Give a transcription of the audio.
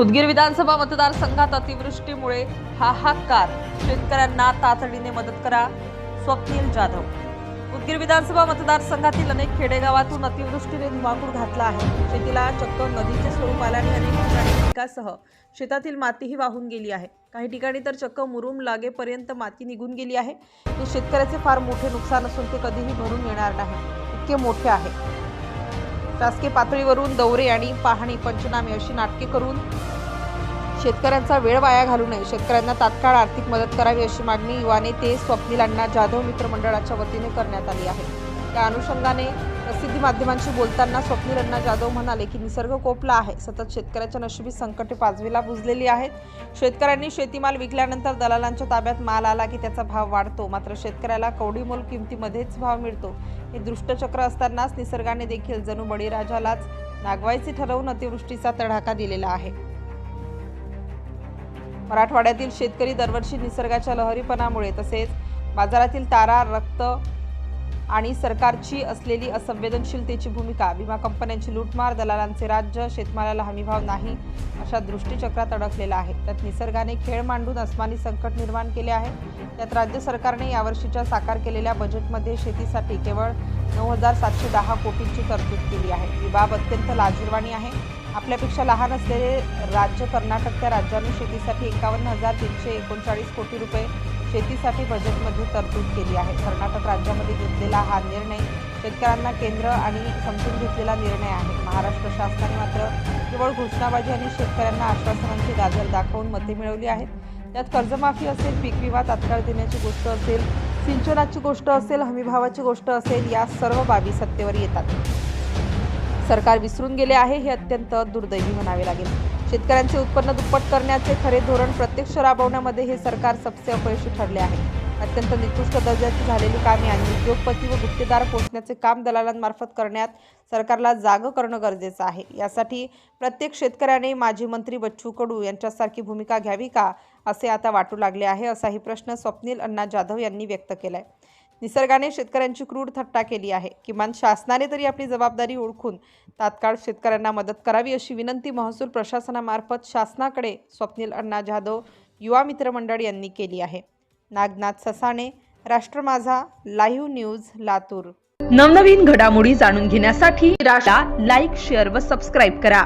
उदगीर विधानसभा मतदारसंघात अतिवृष्टीमुळे हाहाकार. शेतकऱ्यांना तातडीने मदत करा स्वप्नील जाधव. उदगीर विधानसभा मतदारसंघातील अनेक खेडेगावातून अतिवृष्टीने धुमाकूळ घातला आहे. शेतीला चक्क नदीचे स्वरूप आल्याने अनेक ठिकाणी पिकासह शेतातील मातीही वाहून गेली आहे. काही ठिकाणी तर चक्क मुरुम लागेपर्यंत माती निघून गेली आहे. हे शेतकऱ्याचे फार मोठे नुकसान असून ते कधीही भरून येणार नाही. इतके मोठे आहे. शासकीय पातळीवरून दौरे आणि पाहणी पंचनामे अशी नाटके करून शेतकऱ्यांचा वेळ वाया घालू नये. शेतकऱ्यांना तात्काळ आर्थिक मदत करावी अशी मागणी युवा नेते स्वप्नील अण्णा जाधव मित्र मंडळाच्या वतीने करण्यात आली आहे. त्या अनुषंगाने प्रसिद्धी माध्यमांशी बोलताना स्वप्नील अण्णा जाधव म्हणाले की निसर्ग कोपला आहे. सतत शेतकऱ्याच्या नशिबी संकटे पाचवीला बुजलेली आहेत. शेतकऱ्यांनी शेतीमाल विकल्यानंतर दलालांच्या ताब्यात माल आला की त्याचा भाव वाढतो. मात्र शेतकऱ्याला कवडीमोल किमतीमध्येच भाव मिळतो. हे दृष्टचक्र असतानाच निसर्गाने देखील जणू बळीराजालाच नागवायचे ठरवून अतिवृष्टीचा तडाखा दिलेला आहे. मराठवाड्यातील शेतकरी दरवर्षी निसर्गाच्या लहरीपणामुळे तसेच बाजारातील तारा रक्त आणि सरकारची असलेली असंवेदनशीलतेची भूमिका विमा कंपन्यांची लूटमार दलालांचे राज्य शेतमालाला हमीभाव नाही अशा दृष्टीचक्रात अडकलेला आहे. त्यात निसर्गाने खेळ मांडून अस्मानी संकट निर्माण केले आहे. त्यात राज्य सरकारने यावर्षीच्या साकार केलेल्या बजेटमध्ये शेतीसाठी केवळ नऊ हजार सातशे दहा कोटींची तरतूद केली आहे. ही बाब अत्यंत लाजीरवाणी आहे. आपल्यापेक्षा लहान असलेले राज्य कर्नाटक त्या राज्याने शेतीसाठी एकावन्न हजार तीनशे एकोणचाळीस कोटी रुपये शेतीसाठी बजेटमध्ये तरतूद केली आहे. कर्नाटक राज्यामध्ये घेतलेला हा निर्णय शेतकऱ्यांना केंद्र आणि समजून घेतलेला निर्णय आहे. महाराष्ट्र शासनाने मात्र केवळ घोषणाबाजी आणि शेतकऱ्यांना आश्वासनांची गाजर दाखवून मते मिळवली आहेत. त्यात कर्जमाफी असेल पीक विमा तात्काळ देण्याची गोष्ट असेल सिंचनाची गोष्ट असेल हमीभावाची गोष्ट असेल या सर्व बाबी सत्तेवर येतात. सरकार विसरून गेले आहे हे अत्यंत दुर्दैवी म्हणावे लागेल. शेतकऱ्यांचे उत्पन्न दुप्पट करण्याचे खरे धोरण प्रत्यक्ष राबवण्यामध्ये हे सरकार सबसे अपयशी ठरले आहे. अत्यंत निकृष्ट दर्जाची झालेली कामे आणि उद्योगपती व गुत्तेदार पोचण्याचे काम दलालांमार्फत करण्यात सरकारला जागं करणं गरजेचं आहे. यासाठी प्रत्येक शेतकऱ्याने माजी मंत्री बच्चू कडू यांच्यासारखी भूमिका घ्यावी का असे आता वाटू लागले आहे असाही प्रश्न स्वप्नील अण्णा जाधव यांनी व्यक्त केलाय. निसर्गाने शेतकऱ्यांची क्रूर थट्टा केली आहे. किमान शासनाने तरी आपली जबाबदारी ओळखून तात्काळ शेतकऱ्यांना मदत करावी अशी विनंती महसूल प्रशासनामार्फत शासनाकडे स्वप्नील अण्णा जाधव युवा मित्र मंडळ यांनी केली आहे. नागनाथ ससाणे राष्ट्र माझा लाईव्ह न्यूज लातूर. नवनवीन घडामोडी जाणून घेण्यासाठी राशा लाईक शेअर व सबस्क्राईब करा.